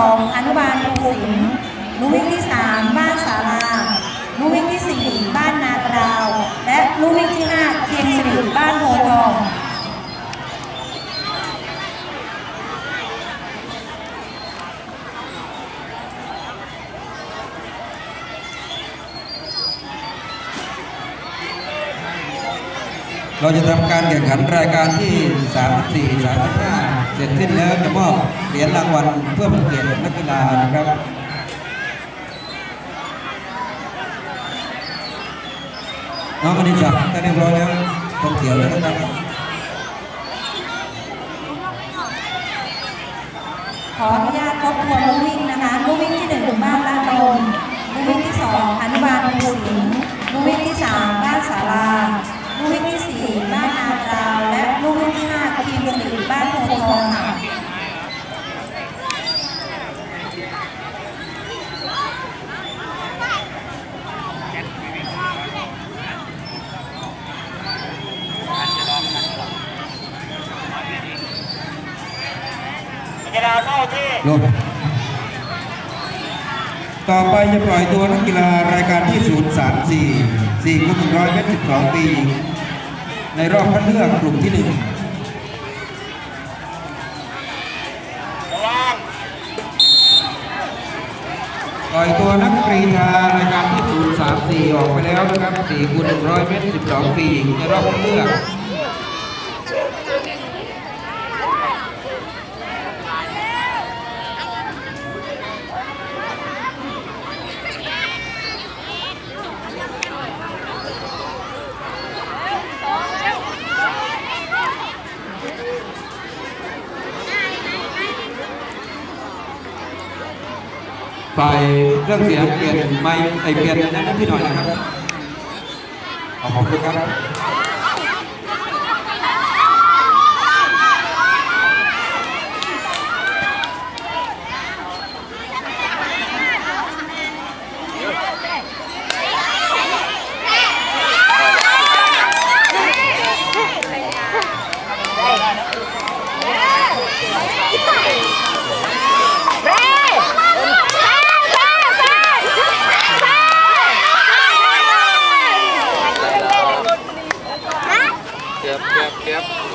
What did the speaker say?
2 อนุบาลภูสิงห์ลูวิ่งที่สามบ้านสาราลูกวิ่งที่สี่บ้านนากราว และลูกวิ่งที่ห้าเทียงสิริบ้านโพธิ์ทอง เราจะทำการแข่งขันรายการที่ 34 35 เสร็จสิ้นแล้วจะมอบเหรียญรางวัลเพื่อเป็นเกียรตินักกีฬานะครับน้องอนิศักดิ์ถ้เรียบร้อยแล้วต้องเขียวแล้วนะครับขออนุญาตทบทวนลูกวิ่งนะคะลูกวิ่งที่หนึ่งบ้านละลมลูกวิ่งที่สองอนุบาลภูสิงห์ลูกวิ่งที่สามบ้านสาราลูกวิ่งที่สี่บ้านนากราว และลูกวิ่งที่ห้าเทียงสิริบ้านโพธิ์ทองค่ะ กีฬาเข้าที่ลงต่อไปจะปล่อยตัวนักกีฬารายการที่ 034 4คูณ100เมตร12 ปี ในรอบคัดเลือกกลุ่มที่1ระวังปล่อยตัวนักกรีธารายการที่ 034 ออกไปแล้วนะครับ4คูณ100 เมตร 12 ปีในรอบคัดเลือก ฝ่ายเครื่องเสียงเปลี่ยนไม่ไอเปลี่ยนนั้นพี่หน่อยนะครับขอบคุณครับ ครับ